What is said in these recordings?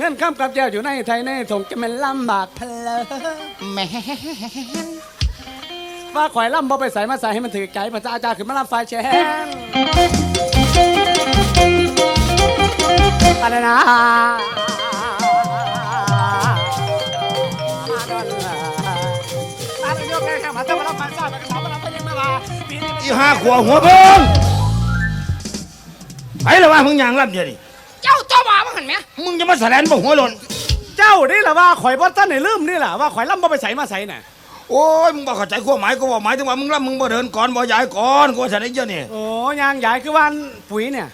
เงินข้ามกับเจ้าอยู่ในไทยในถงจะเป็นลำบากเพลอแม่ว่าข่อยล่ำบ่ไปใส่มาใส่ให้มันถือใจพระเจ้าอาจารย์ขึ้นมาลำไฟแชนอะไรนะอะไรโยกแค่มาต้องมาลำไฟซ่าไปกระสอบมาลำไฟยังมาว่าปีนี้อีห้าขวหัวเบิ้งไอ้ละว่ามึงยางรับเดี๋ยวนี้ เจ้าเจ้าบ่ามันหันไหมมึงจะมาแสดงบ่หัวหล่นเจ้านี่แหละว่าข่อยบ่ท่านไหนลืมนี่แหละว่าข่อยลำบ่ไปใส่มาใส่น่ะโอ้ยมึงบ่เข้าใจความหมายกูว่าหมายถึงว่ามึงรับมึงบ่เดินก่อนบ่ย้ายก่อนกูว่าแสดงเยอะนี่โอ้ยางใหญ่คือวันปุ๋ยเนี่ย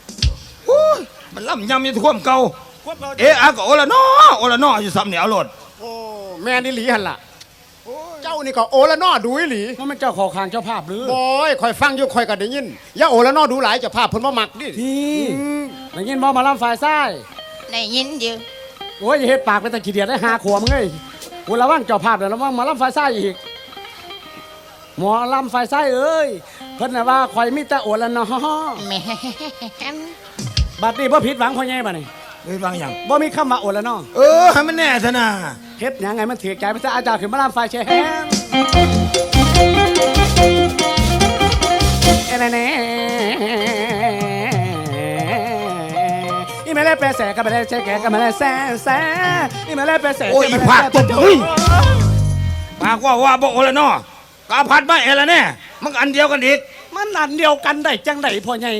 โอ้ยมันล่ำยำอยู่ท่วมเก่าควบเราเอะอะก็โอละน้อโอละน้ออยู่ซ้ำเหนียวโลดโอ้แม่นี่หลีหันล่ะเจ้านี่ก็โอละนอดูอีหลีมันเป็นเจ้าขอคางเจ้าภาพหรือ บอยคอยฟังอยู่คอยก็ได้ยินอย่าโอละนอดูหลายเจะภาพเพิ่นบ่มักดิพี่ ได้ยินบ่มาลำฝ่ายซ้ายได้ยินอยู่โอ้ยอย่าเฮ็ดปากเป็นตะขี้เดียดได้หาขวมงเอ้ยกูระวังเจ้าภาพเดี๋ยวระวังหมาลำฝ่ายซ้ายอีกหมอลำฝ่ายซ้ายเอ้ยเพิ่นน่ะว่าข่อยมีแต่โอละเนาะแหม่บัดนี้บ่ผิดหวังพ่อใหญ่บัดนี้เฮ้ยบางอย่าง บ่มีคำว่าโอละเนาะเออให้มันแน่ซะนะเฮ็ดหยังไงมันถือใจพระเจ้าอาจารย์ขึ้นมาลำฝ่ายแชร์แฮงเอ้แน่ๆ อีแม่เล่แปรแสก็ไม่ได้แช่แกก็ไม่ได้แซ่แซ่อีแม่เล่แปรแสโอ้ยอีผากตบเฮ้ยปากว่าว่าบ่โอละน้อก็เอาพัดมาเอละแน่มันก็อันเดียวกันอีกมันอันเดียวกันได้จังไดพ่อใหญ่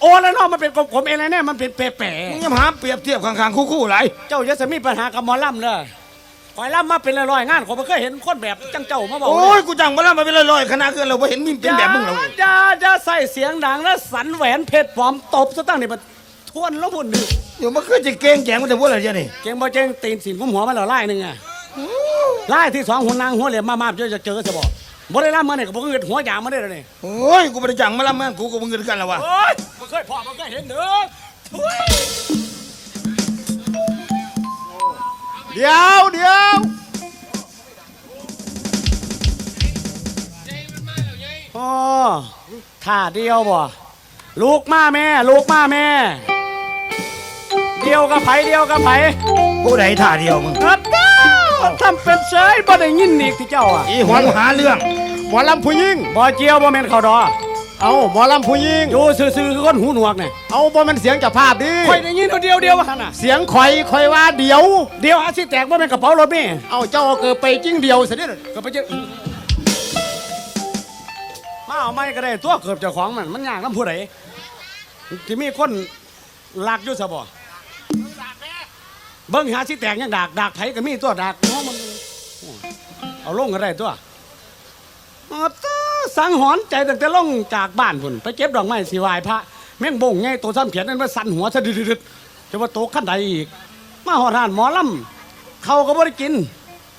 โอแล้วเนาะมันเป็นกลมๆเองนะเนี่ยมันเป็นเป๋มึงอย่ามาหาเปรียบเทียบข้างๆคู่ๆหลายๆเจ้าจะมีปัญหากับหมอลำเลยคอยลำมาเป็นร้อยๆงานผมไม่เคยเห็นคนแบบจังเจ้ามาบอกโอ้ยกูจังมาแล้วมาเป็นลอยๆคณะเกินเราบ่เห็นมีเป็นแบบมึงหรอกอย่าอย่าใส่เสียงดังแล้วสันแหวนเพชรปลอมตบซะตั้งนี่มัน ทวนแล้วพุ่นนี่เดี๋ยวมันคือจะเก่งแจงมันจะพูดอะไรเจ้านี่เก่งบ่เก่งตีนสินผมหัวมันแล้วไล่หนึ่งอะไล่ที่สองหัวนางหัวเหลี่ยมมาๆเจอจะเจอจะบอกบ่ได้ลำมาเนี่ยก็บ่เกิดหัวยางมาได้เลยนี่โอ้ยกูไม่ได้จังมาแล้วมันกูก็มึงกันแล้ววะโอ้ยบ่เคยพอบ่เคยเห็นเด้อเดี๋ยวเดี๋ยวอ๋อท่าเดียวบ่ลูกมาแม่ ลูกมาแม่ เดียวกับไผเดียวกับไผผู้ใดท่าเดียวมึงอัดเด้อทำเป็นเฉยบ่ได้ยินอีกที่เจ้าอะอีหวนหาเรื่องหมอลำผู้หญิงบ่เจียวบ่แม่นเขาดอเอาหมอลำผู้หญิงอยู่ซื่อๆคือคนหูหนวกเนี่ยเอาบ่แมันเสียงเจะภาพดิค่อยได้ยินเดียวเดียวว่าหั่นน่ะเสียงคอยคอยว่าเดียว เดียวหาสิแตกบ่แม่นกระเป๋ารถแม่เอาเจ้าเอาเกิดไปจิ้งเดียวซะนี่ก็ไปเจอมาเอาไม่ก็ได้ตัวเกือบเจ้าของมันมันยากนำผู้ใดที่มีคนลักอยู่ซะบ่ เบิ่งหาสิแตกยังดากดากไผก็มีตัวดากเนาะมันเอาลงก็ได้ตัวอ๋อตสังหรณ์ใจตั้งแต่ลงจากบ้านพุ่นไปเก็บดอกไม้สิวายพระแม่งบงไงตัวซ้ำเขียนนั่นมาสั่นหัวสะดึดๆจะว่าโตขั้นใดอีก มาหอดหานหมอลำเขาก็บ่ได้กิน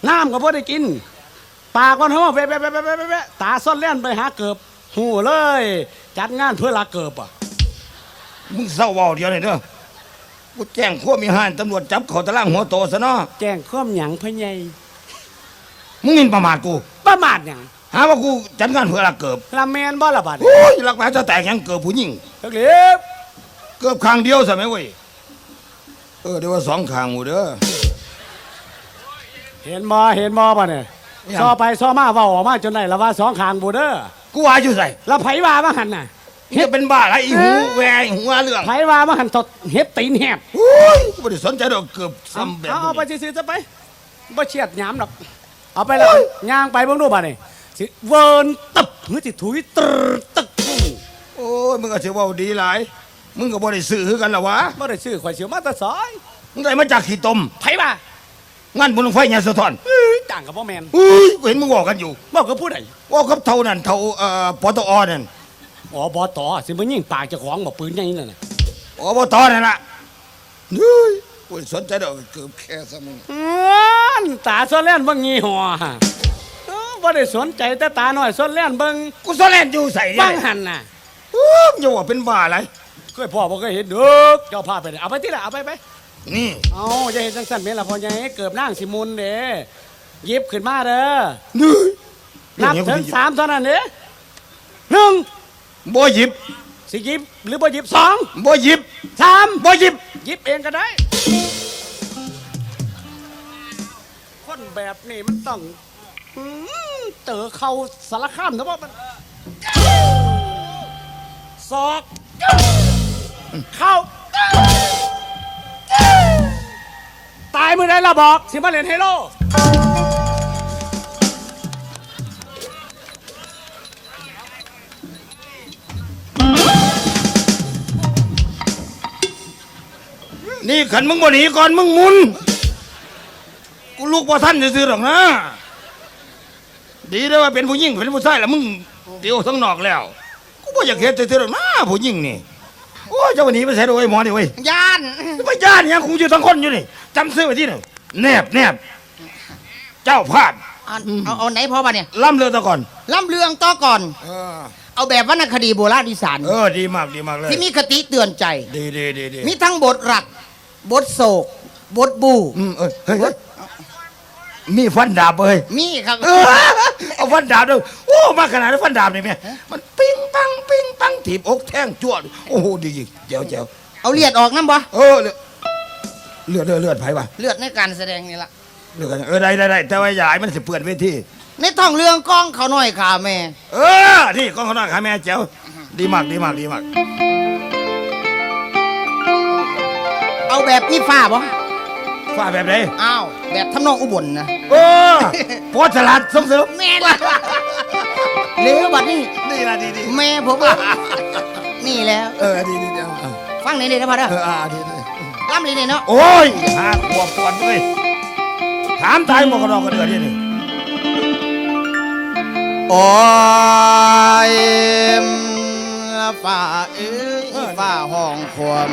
น้ำก็บ่ได้กิน ปากมันเฮาแวะแวะแวะแวะแวะแวะตาซ่อนเล่นไปหาเกิบหูเลย จัดงานเพื่อลาเกิบอะมึงเศร้าเบาเดียวนี่เด้อ กูแจ้งขั้วมีห้านตำรวจจับเขาตะล่างหัวโตซะเนาะแจ้งข้อมหยังพะไงมึงหมินประมาทกู ประมาทหยังหาว่ากูจัดงานเพื่อรักเกิบละแมนบ่ละบาดโอ้ยรักแม่จะแตกยังเกิบผู้หญิงเล็กเกิบข้างเดียวใช่ไหมเว้ยเออเดี๋ยวว่าสองข้างหมูเด้อ เห็นบ่เห็นบ่ป่ะเนี่ยยัง ซอไปซอมาเว้าออกมาจนได้ละว่าสองขางบูเด้อกูว่าอยู่ใส่แล้วไผว่ามาหันน่ะ เฮ็ดเป็นบ้าอะไรอีหูแหวอีหูหาเรื่องไผว่ามาหันตดเฮ็ดตีนแหบโอ้ยกูไม่ได้สนใจดอกเกือบเอาซ้ำแบบเอาเอาไปนี้ซื้อๆซะไปบ่เฉียดหยามดอกเอาไปแล้วย่างไปเบิ่งดูบัดนี่สิเวิร์นตึบหือสิถุยตรึดตึกโอ้ยมึงก็เสียว่าดีหลายมึงก็บ่ได้ซื้อคือกันละวะบ่ได้ซื้อข่อยเสียวมาแต่ซอยมึงได้มาจากขี้ตมไผว่างั้นบนไฟยาสะท้อนเอ้ยต่างกับบ่แม่นอุ้ยกูเห็นมึงบอกกันอยู่บ่กับผู้ใดว่ากับเท่านั้นเท่าเอ่อปตอนั่น อ๋อบ่ต่อสิมายิงปากเจ้าของบ่ปืนใหญ่นั่นน่ะอบตนั่นล่ะเฮ้ยกูสนใจดอกเกือบแค่ซะมึงอ้านตาซ้อนแล่นเบิ่งยี่ห้อฮะเอ้าบ่ได้สนใจแต่ตาน้อยซ้อนแล่นเบิ่งกูสนแลนอยู่ใส่บัเนี่ยงหันน่ะอู้มอย่าว่าเป็นบ้าอะไรเคยพ่อบ่เคยเห็นเด้อเจ้าพาไปเด้อเอาไปที่ละเอาไปไป นี่เอาจะเห็นจังสั่นแม่นละพ่อใหญ่เกือบนั่งสิมุนเด้หยิบขึ้นมาเด้อนี่นับถึงสามเท่านั้นเด้หนึ่ง บ่หยิบสิหยิบหรือบ่หยิบสองบ่หยิบสามบ่หยิบหยิบเองก็ได้ คนแบบนี้มันต้องอืมเต๋อเข้าสารข้ามนะว่ามันศอกเข้า ตายมือได้ละบอก สิมาเล่นไฮโล นี่ขันมึงบ่หนีก่อนมึงหมุน กูลูกบ่ท่านจะซื้อๆหรอกนะ ดีเลยว่าเป็นผู้หญิงเป็นผู้ชายแล้วมึงเตียวทั้งนอกแล้ว กูบ่อยากเห็นซื้อๆหรอกนะผู้หญิงนี่ โอ้ยเจ้าวันนี้ไปใส่ด้วยหมอนี่เว้ยย่านไม่ย่านเนี่ยกูอยู่ทั้งคนอยู่นี่จำซื้อไว้ที่หนึ่งแนบแนบเจ้าภาพอันเอาเอาไหนพอปะเนี่ยล่ำเรือตะก่อน ล่ำเรืองต่อก่อน เออ เอาแบบวรรณคดีโบราณอีสานเออ ดีมากดีมากเลย ที่มีคติเตือนใจ ดีดีดีดีมีทั้งบทรัก บทโศกบทบู อืมเออเฮ้ยเฮ้ยมีฟันดาบเอ้ยมีครับ เออเอาฟันดาบด้วยโอ้มาขนาดนั้นฟันดาบนี่แม่มันปิ้งปังปิ้งปังถีบอกแท่งจวดโอ้โหดีจริงเจ๋วเจ๋วเอาเลียดออกน้ำบ่เออเลือดเลือดเลือดเลือดไผวะเลือดในการแสดงนี่ละเลือดกันเออได้ได้ได้แต่ว่าอย่าให้มันสิเปื่อนเวทีในท้องเรื่องกล้องเขาหน่อยขาแม่ เออนี่กล้องข้างนอกขาแม่เจ๋วดีมากดีมากดีมาก เอาแบบมีฟ้าบ่ฟ้าแบบไหนอ้าว แบบทำนองอุบลนะเออโพสต์ฉลาดส่งเสริมแม่ละเลี้ยวบัดนี้ นี่ละดีดีแม่ผมว่านี่แล้ว เออดีดีเดี๋ยวเออฟังนี่นี่นะพ่อเด้อเอออ่าดีดีล่ำนี่นี่เนาะโอ้ยหาขวบปวดเลยถามตายหมดกระดอกกระเดือดนี่นี่ โอ้ยฝ่าเอ้ยฝ่าห้องความ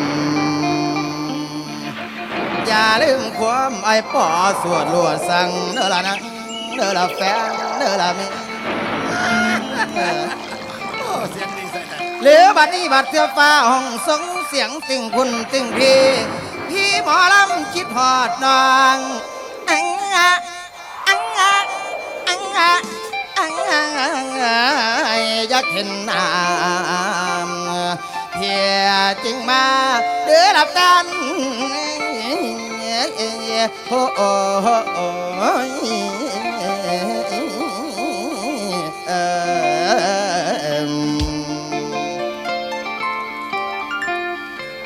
อย่าลืมความไอ้ป่อสวดลวดสั่งเด้อละนะเด้อละแฟนเด้อละมีโอ้เสียงดีใส่ใจเหลือบัดนี้บัดเทือฟ้าห้องสงเสียงติ่งคุณติ่งพี่พี่หมอลำคิดหอดนองอังอะอังอะอังอะอังอะอยากเห็นหน้าเพียจริงมาเดือรับกัน โอ้โอ้โอ้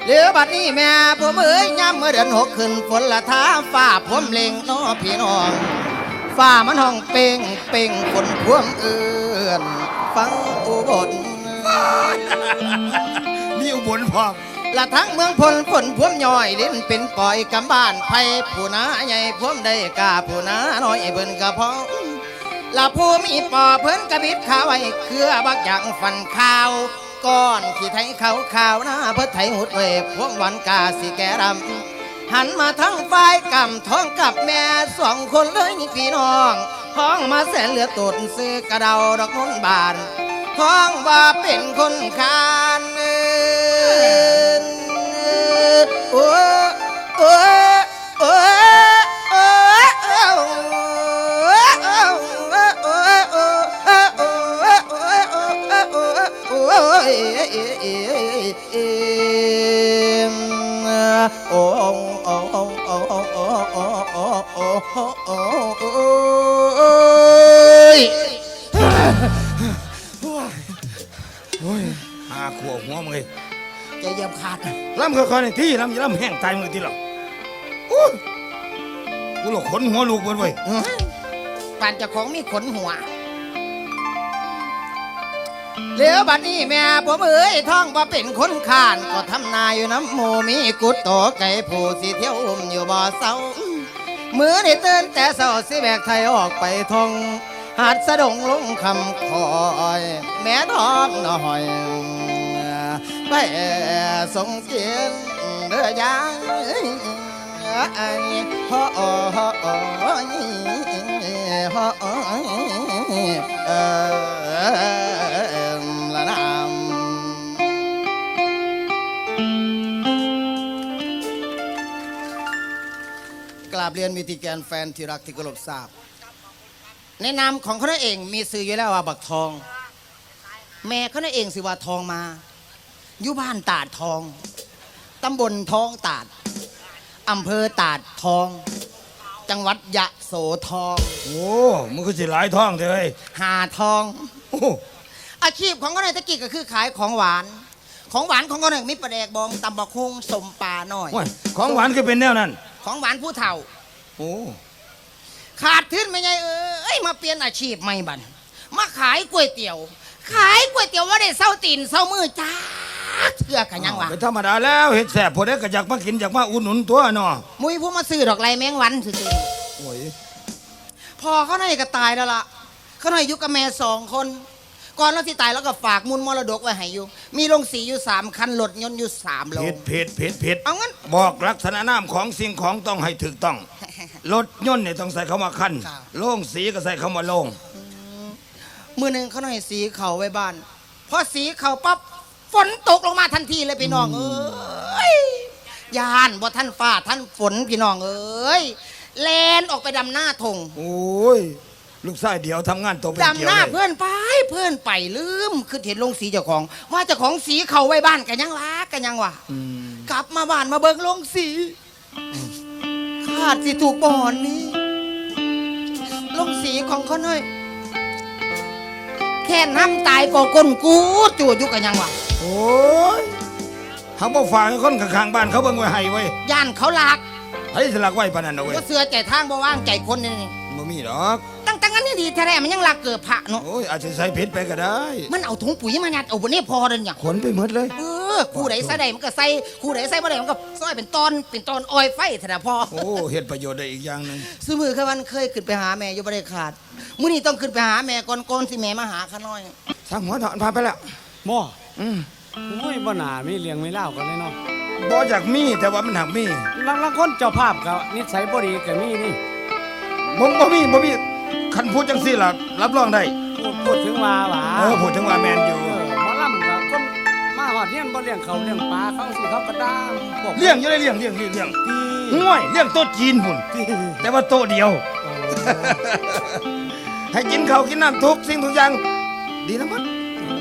เหลือบัดนี้แม่ผมเอ้ยย่ำเมื่อเดือนหกขึ้นฝนละท้าฟ้าผมเล็งน้อพี่น้องฟ้ามันห้องเป่งเป่งฝนพวมเอื่อนฟังอุบลนี่อุบลพร้อม ละทั้งเมืองพลฝนพวมย่อยลิ้นเป็นปล่อยกำบ้านไผ่ผู้นาใหญ่พวมได้กาผู้นาน้อยเบิ่นกระพองละผู้มีปอเพิ่นกระบิดขาไว้เครือบักอย่างฟันข้าวก้อนขี้ไทยขาวขาวหน้าเพื่อไทยหุดเวฟพวงหวันกาสิแกรำหันมาทั้งฝ่ายกำท้องกับแม่สองคนเลยนี่พี่น้องท้องมาแสนเหลือตุดซื้อกระเดาดอกนุ่นบานท้องว่าเป็นคนคาน หาขวบหัวมึงเลยใจเยี่ยมขาดล่ำค่อยๆหน่อยที่ล่ำอย่าล่ำแห้งตายมือที่หรอกโอ้กูหลอกขนหัวลูกเบิดเว้ยปานเจ้าของมีขนหัวเหลือบัดนี้แม่ผมเอ้ยท้องบ่เป็นคนขาน ก็ทำนายอยู่น้ำหมูมีกุดโตไก่ผู้สิเที่ยวอุ้มอยู่บ่อเศร้า มือได้ตื่นแต่เศร้าสิแบกไทยออกไปทอง หาดสะดงลงคำคอย แม่ท้องน้อยไปส่งเสียงเด้อยาง ไอ้พ่อพ่อเออลามกราบเรียนวิธีแกนแฟนที่รักที่เคารพทราบ ในนามของเขาเองมีสื่ออยู่แล้วว่าบักทอง แม่เขาเองสิว่าทองมาอยู่บ้านตาดทองตำบลทองตาด อำเภอตาดทอง จังหวัดยะโสธรโอ้มึงก็สิหลายท้องเถอะเฮ้ยหาทอง โอ้อาชีพของเขาในตะกี้ก็คือขายของหวาน ของหวานของเขาเนี่ยมีปลาแดกบองตำบักฮุงสมปลาหน่อย โอ้ยของหวานคือเป็นแนวนั้น ของหวานผู้เฒ่า โอ้ขาดทุนไม่ไงเอ้ยมาเปลี่ยนอาชีพใหม่บันมาขายก๋วยเตี๋ยว ขายก๋วยเตี๋ยวว่าได้เศร้าตีนเศร้ามือจ้า เถื่อกันยังวะเป็นธรรมดาแล้วเห็ดแสบพอได้ก็อยากมากินอยากมาอุ่นหนุนตัวเนาะมุ้ยผู้มาซื้อดอกไรแมงวันซื่อโอ้ยๆพอเขาในก็ตายแล้วล่ะเขาในอยู่กับแม่สองคน ก่อนแล้วที่ตายแล้วก็ฝากมุนมรดกไว้ให้อยู่ มีโรงสีอยู่สามคันรถยนต์อยู่สามโลผิดผิดผิดผิดเอางั้น บอกลักษณะนามของสิ่งของต้องให้ถูกต้อง รถยนต์เนี่ยต้องใส่เข้ามาคันครับ โล่งสีก็ใส่เข้ามาโล่งมือหนึ่งเขาหน่อยสีเขาไว้บ้านพอสีเขาปั๊บ ฝนตกลงมาทันทีเลยพี่น้องเอ้ยยานบ่ท่านฟ้าท่านฝนพี่น้องเอ้ยแลนออกไปดำหน้าทงโอ้ย ลูกชายเดียวทำงานตัวเป็นเกี่ดำยวหน้าเลยเพื่อนไปเพื่อนไปลืมคือเห็นลงสีเจ้าของ ว่าเจ้าของสีเขาไว้บ้านกันยังรักกันยังวะอืมกลับมาบ้านมาเบิ่งลงสีขาดสิถูกบ่อนนี้ลงสีของเขาหน่อยแค่น้ำตายก็ก้นกูจูดอยู่กันยังวะ โอ้ยเขาบอกฝากให้คนข้างๆบ้านเขาเบิ่งไว้ให้ไว้ยย่านเขาหลักให้สลักไว้ปานนั้นเอาไว้ยว่าเสือใจทางบ่ว่างใจคนนี่นี่บ่มีดอก ตั้งแต่งั้นนี่ดีแท้ๆมันยังหลักเกิดพระเนาะโอ้ยอาจจะใส่ผิดไปก็ได้ มันเอาถุงปุ๋ยมายัดเอาบนนี้พอเดินอย่างขนไปหมดเลย เออคู่ไหนใส่ได้มันก็ใส่คู่ไหนใส่บ่ได้มันก็ซอยเป็นตอนเป็นตอนออยไฟเถอะนะพ่อโอ้เฮ็ดประโยชน์ได้อีกอย่างหนึงซื้อมือคือวันเคยขึ้นไปหาแม่อยู่บ่ได้ขาดมื้อนี้ต้องขึ้นไปหาแม่ก่อนก่อนสิแม่มาหาข้าน้อย สร้างหัวถอนพาไปแล้วหม้อ อืมโอ้ยบ่น่ามีเลี้ยงไม่เล่ากันเลยเนาะบ่อยากมีแต่ว่ามันหักมีลังลังคนเจ้าภาพก็นิสัยบ่ดีก็มีนี่บ่บ่มีบ่มีคันพูดจังซี่ล่ะรับรองได้พูดพูดถึงว่าหว่าเออพูดถึงว่าแมนอยู่เออหมอลำก็คนมาหอดเนี่ยบ่เลี้ยงเขาเลี้ยงปลาเขาสิเขาก็ด้ามพวกเลี้ยงอยู่ได้เลี้ยงเลี้ยงเลี้ยงเลี้ยงที่ห่วยเลี้ยงโต๊ะจีนพุ่นที่แต่ว่าโต๊ะเดียวเออให้กินข้าวกินน้ำทุกสิ่งทุกอย่างดีนะมัด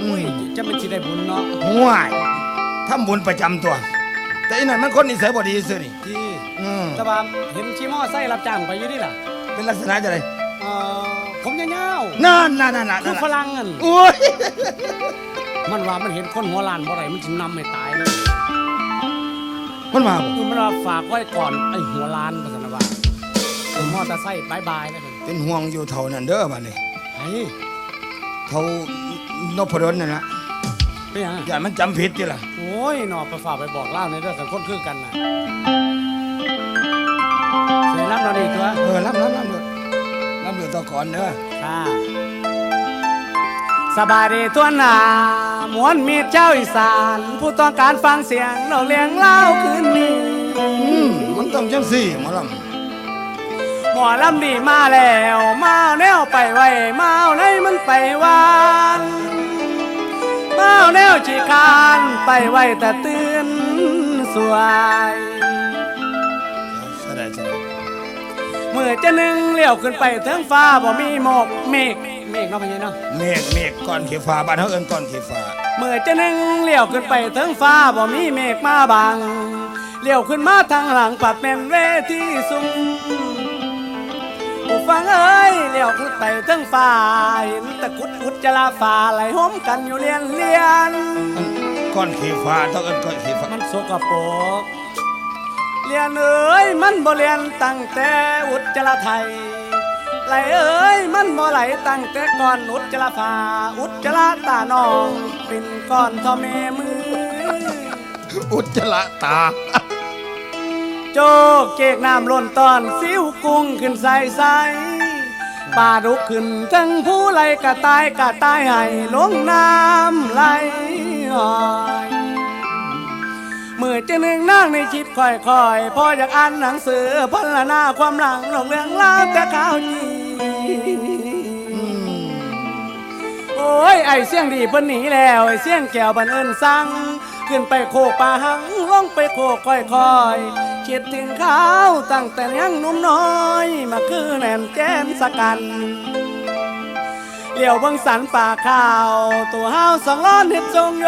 อุ้ยจะเป็นสิได้บุญเนาะห่วยทำบุญประจำตัว แต่อีนั่นมันคนนิสัยบ่ดีซื่อนี่ที่อืมแต่ว่าเห็นชิมอไส้รับจ้างไปอยู่นี่ล่ะเป็นลักษณะจะไรเออผมยาวนั่นนั่นนั่นนั่นๆคือฝรั่งนั่นโอ้ยมันว่ามันเห็นคนหัวล้านบ่ได้มันสินำให้ตายเลยมันมาบ่คือมันว่าฝากไว้ก่อนไอ้หัวล้านว่าซั่นนะว่าเออมอเตอร์ไซค์บายบายแล้วเพิ่นเป็นห่วงอยู่เท่านั้นเด้อบัดนี้ไอ้เท่า นพดลนั่นล่ะเป็นหยังอย่ามันจำผิดติล่ะโอ้ยหนอไปฝากไปบอกเล่าในเรื่องกันคนคือกันน่ะเสียน้ำเราดีตัวเออรับรับรับเลยรับเลยต่อก่อนเด้อค่ะสบายดีทั่วหน้ามวนมีดเจ้าอีสาน ผู้ต้องการฟังเสียงเราเลี้ยงเล่าคืนนี้ อืมมันต้องจังสี่หมอล หมอลำดีมาแล้วมาเอาแนวไปไว้มาเอาไหนมันไปวานมาเอาแนวจีคานไปไว้แต่ตื่นสวยำใช่ได้ใช่ได้เมื่อจะนึงเลี้ยวขึ้นไปเทิงฟ้าบ่มีหมอกเมฆเมฆเนาะพี่เนาะเมฆเมฆก้อนขี้ฟ้าบ้านเฮาเอิ้นก้อนขี้ฟ้าเมื่อจะนึงเลี้ยวขึ้นไปเทิงฟ้าบ่มีเมฆมาบังเลี้ยวขึ้นมาทางหลังปัดเป็นเวทีสูง ผู้ฟังเอ้ยเลี้ยวขึ้นไปเทิงฟ้าเห็นตะกรุดอุจจาระฟ้าไหลห้อมกันอยู่เลียนเลียน ก้อนขี้ฟ้าต้องเอิ้นก้อนขี้ฟ้ามันสกปรกเลียนเอ้ยมันบ่เลียนตั้งแต่อุจจาระไทยไหลเอ้ยมันบ่ไหลตั้งแต่ก่อนอุจจาระฟ้าอุจจาระตาน้อง เป็นก้อนเท่อแม่มืออุจจาระตา โจกเจกน้ำล้นตอนสิวกุ้งขึ้นใสใส่ปลาดุกขึ้นทั้งผู้ไหลกะตายกะตายให้ลงน้ำไหลหอยมือจะหนึ่งนั่งในชิดค่อยๆพออยากอ่านหนังสือพันละหน้าความหลังลงเรื่องเล่าวแต่ข้าวจีโอ้ยไอเสียงดีเพิ่นหนีแล้วไอเสียงแก้วบันเอิญสั่ง ขึ้นไปโคป่าหังลงไปโคค่อยคอยคิดถึงเขาตั้งแต่ยังนุ่มน้อย มาคือแนนแจ้นสกันเลี้ยวเบังสันป่าข้าว ตัวห้าวสองล้อนเห็ดทรงโย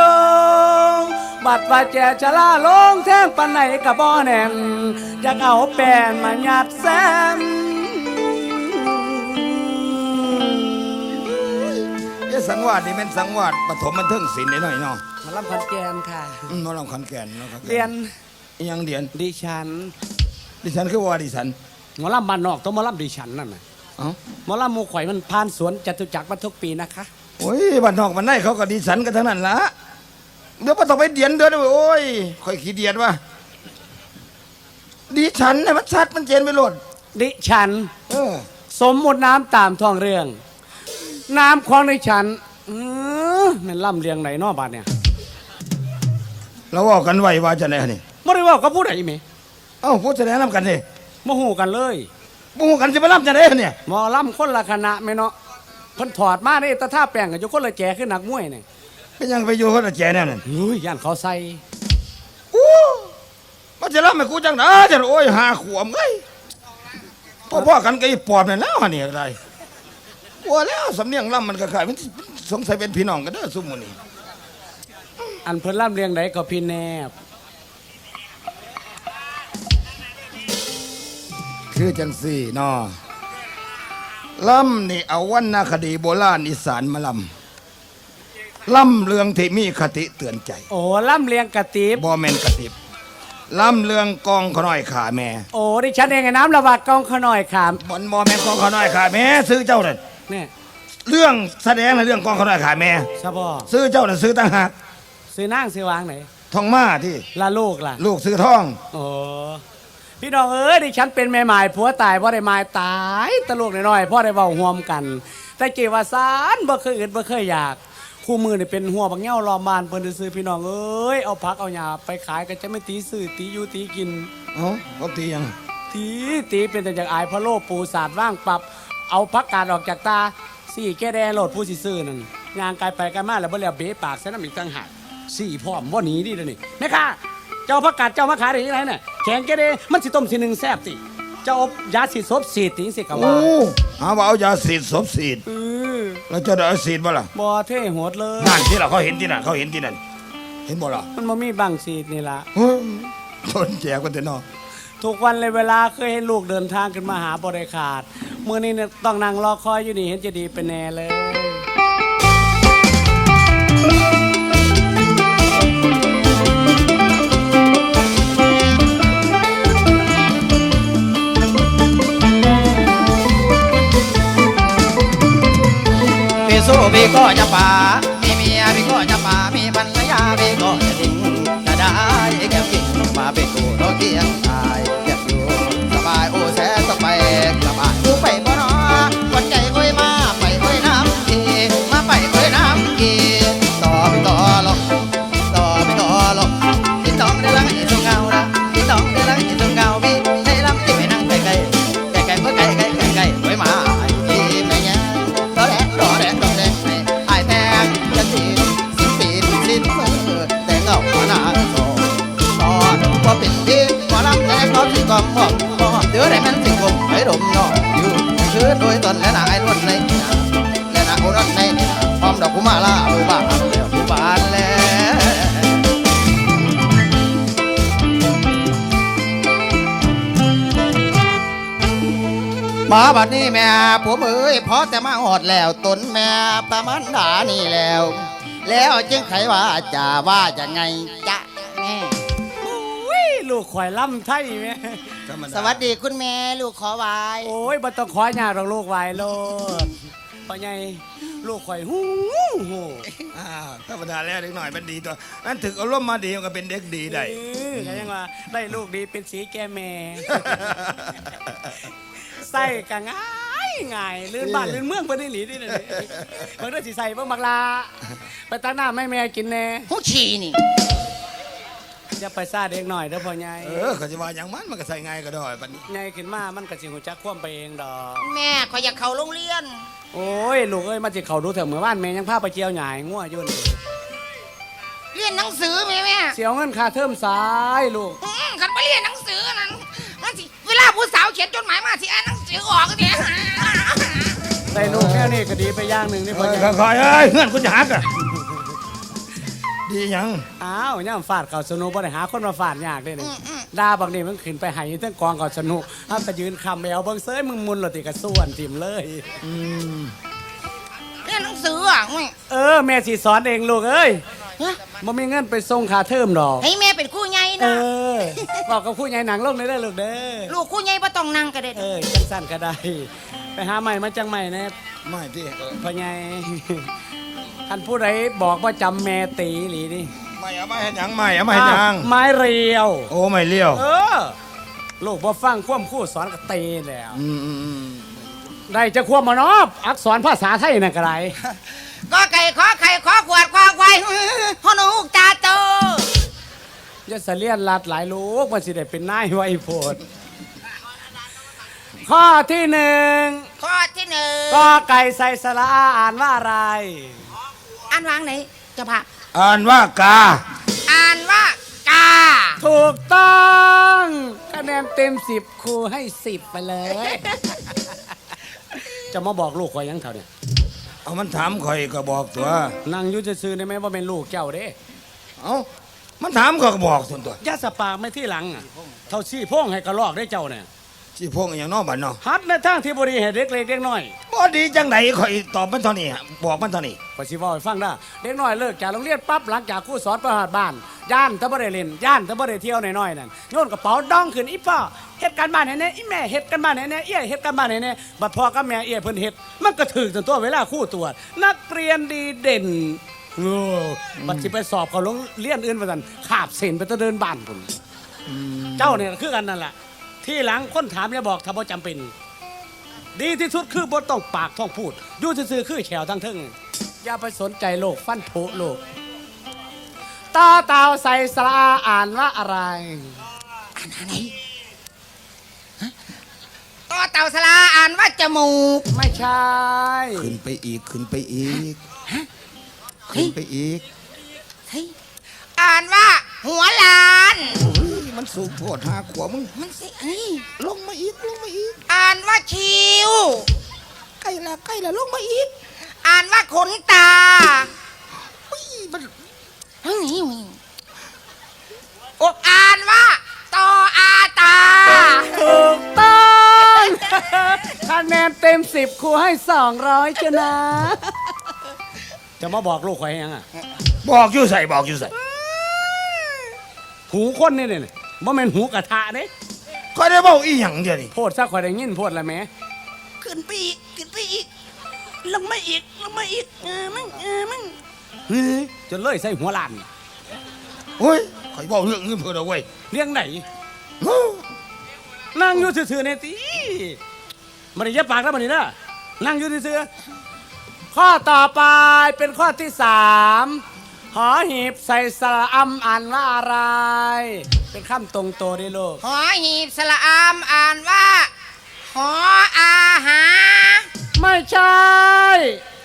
ง บัดว่าแจชะลาลงแท่งปันไหนกะบ่อแนนจะเอาแปนมาหยัดแซมสังวาดนี่แม่นสังวาดปฐมมันเทิงศิลป์ได้หน่อยเนาะ ลำคอนแกนค่ะ อืมหมาลำขอนแก่นเนาะครับเรียนอิหยังเดียน ดิฉันดิฉันคือว่าดิฉัน หมอลำบ้านนอกต้องหมอลำดิฉันนั่นน่ะเอ้าหมอลำหมูข่อยมันผ่านสวนจตุจักรมาทุกปีนะคะ โอ้ยบ้านนอกบ้านในเขาก็ดิฉันกันทั้งนั้นละเดี๋ยวบ่ต้องไปเดียนเด้อเด้อโอ้ยค่อยขี้เดียดว่ะดิฉันเนี่ยมันชัดมันเจนไปโลดดิฉัน เออ สมมุติน้ำตามท้องเรื่อง น้ำของดิฉันเออแมันล่ำเลียงไหนนอบาดเนี่ย เราเว่ากันไว้ว่าจะไหนนี่บ่ได้เว่าก็พูดไหนไหมเอ้าพูดแสดงนำกันนี่โมโหกันเลยปูกันจะไปรับจะไหนเนี่ยหมอลำคนละคณะไหมเนาะเพิ่นถอดมาได้แต่ท่าแป้งกันอยู่คนละแจขึ้นหนักมวยเนี่ยก็ยังไปอยู่คนละแจแน่นั่นเฮ้ยย่านเขาใส่อู้มันจะรับให้กูจังนะจะโอ้ยหาขวมเอ้ยพ่อพ่อกันก็อีปอบเนี่ยแล้วอันนี่อะไรกลัวแล้วสำเนียงล่ำมันก็ขายมันสงสัยเป็นพี่น้องกันเด้อซุ่มมื้อนี้ อันเพิ่นล่ำเลียงไหนก็พี่แนบ คือจังสี่นอล่ำนี่เอาวันนาคดีโบราณอีสานมาลำล่ำเรื่องที่มีคติเตือนใจโอ้ล่ำเลียงกระติบบ่แม่นกติบล่ำเรื่องกองขน้อยขาแม่โอ้ดิฉันเองไงน้ำระบาดกองขน่อยขามบอนบ่แม่นกองขน้อยขาแม่ซื้อเจ้านั่นเนี่ยเรื่องแสดงในเรื่องกองขน้อยขาแม่สะบอซื้อเจ้าน่ะซื้อต่างหาก ซื้อนางซื้อวางไหนทองมาที่ละลูกล่ะ ลูกซื้อทองโอ้พี่น้องเอ้ยดิฉันเป็นแม่หมายผัวตายพ่อได้หมายตายตะลูกน้อยๆพ่อได้เว้าห่วมกัน แต่เกว่าสารบ่เคยอึดบ่เคยอยากคู่มือนี่เป็นหัวบักเงี้ยวรอมบานเพิ่นได้ซื้อพี่น้องเอ้ยเอาผักเอาหญ้าไปขายก็จะไม่ตีซื้อตีอยู่ตีกินเอ้าเขาตียังตีตีเป็นแต่จากอายพะโลปูสาดว่างปรับ เอาพักกาดออกจากตาสี่แก้แดโหลดผู้สิซื้อนั่นงานไกลไปไกันมาแล้วบ่แล้วเบะปากใส่น้ำอีกต่างหาก สี่พร้อมบ่หนีดิเดี๋ยวนี้แม่ค้าเจ้าพักกาดเจ้ามาขายได้ยังไงน่ะแข็งแก้แดมันสิต้มสิหนึ่งแซ่บติเจ้าเอายาสีซบสีดติงสิกะโอ้ว่าหาว่าเอายาสีดศพสีดเออแล้วเจะได้เอาสีดบ่ล่ะบ่เท่โหดเลย นั่นที่เราเขาเห็นที่นั่นเขาเห็นที่นั่นเห็นบ่ล่ะมันบ่มีบังสีดนี่ล่ะเฮ้ยทนแจกกันแต่นอทุกวันเลยเวลาเคยเห็นลูกเดินทางขึ้นมาหาบ่ได้ขาดมื้อนี้เนี่ยต้องนั่งรอคอยอยู่นี่เห็นจะดีเป็นแน่เลย สู้พี่ก็จะป่ามีเมียพี่ก็จะป่ามีภรรยาพี่ก็จะทิ้งจะได้แก้วกินลงมาไปกูเราเกียง อนว่าเป็นพี่ว่าลำแดงรอที่กองบอกบอกเดือได้มันสิงคงให้ดมยออยู่คือโดยตนและนายรถในนี่นะและนายรถในหนพร้อมดอกกุมาลาอุบานแล้วอุบานแล้วมาบัดนี้แม่ผมเอ้ยพอแต่มาหอดแล้วตนแม่ประมันดานี่แล้ว แล้วจึงไขว่าจะว่าจะไงจ๊ะ ลูกข่อยล่ำไทยแม่ธรรมดาสวัสดีคุณแม่ลูกขอไหวายโอ้ยบ่ต้องขอหยาดอกลูกไหวโลดพ่อใหญ่ลูกข่อยหูหูอ่าธรรมดาแล้วเด็กหน่อยมันดีตัวนั่นถึงเอาร่มมาดีมันก็เป็นเด็กดีได้เออก็ยังว่าได้ลูกดีเป็นสีแก่แม่ใส่ก็ง่ายง่ายลื่นบ้านลื่นเมืองเพิ่นได้หลีนี่เด้อนี่เพิ่นได้สิใส่เบิ่งบักลาไปตักน้ำให้แม่กินแน่ ผู้ชีนี่ อย่าไปซ่าเด็กหน่อยเด้อพ่อใหญ่เออเขาจะว่าอย่างมันมันก็ใส่ไงายก็ได้ปันนี้ใหญ่ขึ้นมามันก็สิหูจักความไปเองดอก แม่ขออยากเข้าโรงเรียน โอ้ยลูกเอ้ยมาจิเขาดูเถอะเมื่อวานแม่ยังพาไปเจียวหยายงัวอยุ่นเรียนหนังสือแม่แม่เสียวเงินค่าเทอมสายลูก อืมคันไปเรียนหนังสือนั้นมันสิเวลาผู้สาวเขียนจดหมายมาสิอ่านหนังสือออกเนี่ยได้ลูกแค่นี้ก็ดีไปอย่างหนึ่งนี่เอพ่ออใหญ่ค่อยๆเอ้ยเงื่อนคุณจะหักอะ ดีหยังอ้าวย่ามฟาดเขาสนุกบ่ได้หาคนมาฟาดยากเด้นี่ด่าบางนี่มันขึ้นไปใหายทั้งกองเขาสนุกถ้าไปยืนคำแมวเบิ่งเซ้ยมึงมุนหลดติกระส่วนทิมเลยแม่รียนหนังสืออะแม่เออ แม่สิสอนเองลูกเอ้ยฮะบ่มีเงินไปส่งค่าเทอมดอก ให้แม่เป็นครู่ใหญ่เอนะอ บอกกับผู้ใหญ่หนังลงเลยได้อลูกเด้อ ลูกครู่ใหญ่บ่ต้องนั่งก็ได้เออจังสั้นก็ได้ ไปหาใหม่มาจังใหม่แน่ไม่ที่พ่อใหญ่ ท่านผู้ใดบอกว่าจำแม่ตีหลีนี่ไม่เอามาเห็นหยังไม่เอามาเห็นหยัง ไม้เรียว โอ้ไม่เลี้ยว เออ ลูกบ่ฟังความครู่สอนก็ตีแล้ว อืมอืมอืมได้จะควบมาเนาะอักษรภาษาไทยนั่นก็ได้ก็ไก่ขอไข่ขอขวดขวาควายฮอนูกตาโตอย่าเสลียนลัดหลายลูกมันสิได้เป็นนายไว้โพดข้อที่หนึ่งข้อที่หนึ่งก็ไก่ใส่สระอาอ่านว่าอะไร อ่านวางไหนเจะพาอ่านว่ากา อ่านว่ากา ถูกต้องคะแนนเต็มสิบครูให้สิบไปเลย จะมาบอกลูกข่อยยังเท่าเนี่ยเอามันถามข่อยก็บอกตัวนั่งอยุ่จะซื้อๆได้ไหมว่าเป็นลูกเจ้าเด้เอามันถามก็บอกส่วนตัวอย่าสปากไม่ที่หลังอะเท่าชี้พ่งให้กระลอกได้เจ้าเนี่ย สิพงอย่างนอกบ้านเนาะฮัดในทางที่บริเหตุเด็กเล็กเด็กน้อยบ่ดีจังไดข่อยตอบมันเท่านี้บอกมันเท่านี้ปสิบอกให้ฟังได้เด็กน้อยเลิกจากโรงเรียนปั๊บหลังจากครู่สอนประหารบ้านย่านถ้าบ่ได้เล่นย่านถ้าบ่ได้เที่ยวน้อยๆนั่นโยนกระเป๋าดองขึ้นอีพ่อเฮ็ดการบ้านให้แน่อีแม่เฮ็ดการบ้านให้แน่เอี้ยเฮ็ดการบ้านให้แน่บัดพ่อกับแม่เอี้ยเพิ่นเฮ็ดมันก็ถึกจนตัวเวลาครู่ตรวจนักเรียนดีเด่นโอ้บัดสิไปสอบเขาโรงเรียนอื่นว่าซั่นขาบเส้นไปแตะเดินบ้านพุ่นเจ้าเนี่ยคือกันนั่นล่ะ ที่หลังคนถามอย่าบอกถ้าบ่จำเป็น ดีที่สุดคือบ่ต้องปากท่องพูดอยู่ซื่อๆคือแฉวทั้งเทึงอย่าไปสนใจโลก ฟันโผโลก ตาเตาใส่สระอาอ่านว่าอะไรต่อเต่าสลาอ่านว่าจมูก ไม่ใช่ ขึ้นไปอีกขึ้นไปอีกเฮ้ขึ้ยนไปอีก เฮ้ยอ่านว่า หัวลาน โอ้ยมันสูงโพดหาขวบมึง มันสิเฮ้ยลงมาอีกลงมาอีกอ่านว่าคิ้วใกล้ละใกล้ละลงมาอีกอ่านว่าขนตาอุ้ยมันเฮ้ยโอ้อ่านว่าตออาตา ถูกต้องคะแนนเต็มสิบครูให้สองร้อยชนะ จะมาบอกลูกใครยังอะบอกอยู่ใส่บอกอยู่ใส่ หูคนนี่เนี่ยบ่แม่นหูกระทะเด้ก็ได้บอกอีหยังเดียวนี่โพดซะข่อยได้ยินโพดละแหม่ขึ้นไปอีกขึ้นไปอีก ลงมาอีกลงมาอีกเออมึงเออมึงเฮ้ยจนเลยใส่หัวลานโอ้ยข่อยบอกเรื่องอื่นเพื่อนเอาไว้ยเรื่องไหนนั่งอยู่ซื่อๆเนี่ยตีมันได้เย็บปากแล้วมันนี่นะนั่งอยู่ซื่อๆข้อต่อไปเป็นข้อที่สาม หอหีบใส่สระอำอ่านว่าอะไร เป็นคำตรงโตได้ลูก หอหีบสระอามอ่านว่า หออาหา ไม่ใช่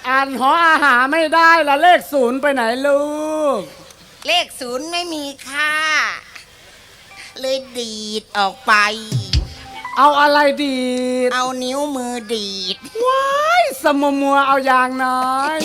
อ่านหออาหารไม่ได้ละเลขศูนย์ไปไหนลูก เลขศูนย์ไม่มีค่า เลยดีดออกไป เอาอะไรดีดเอานิ้วมือดีด ว้ายสมมัวเอาอย่างน้อย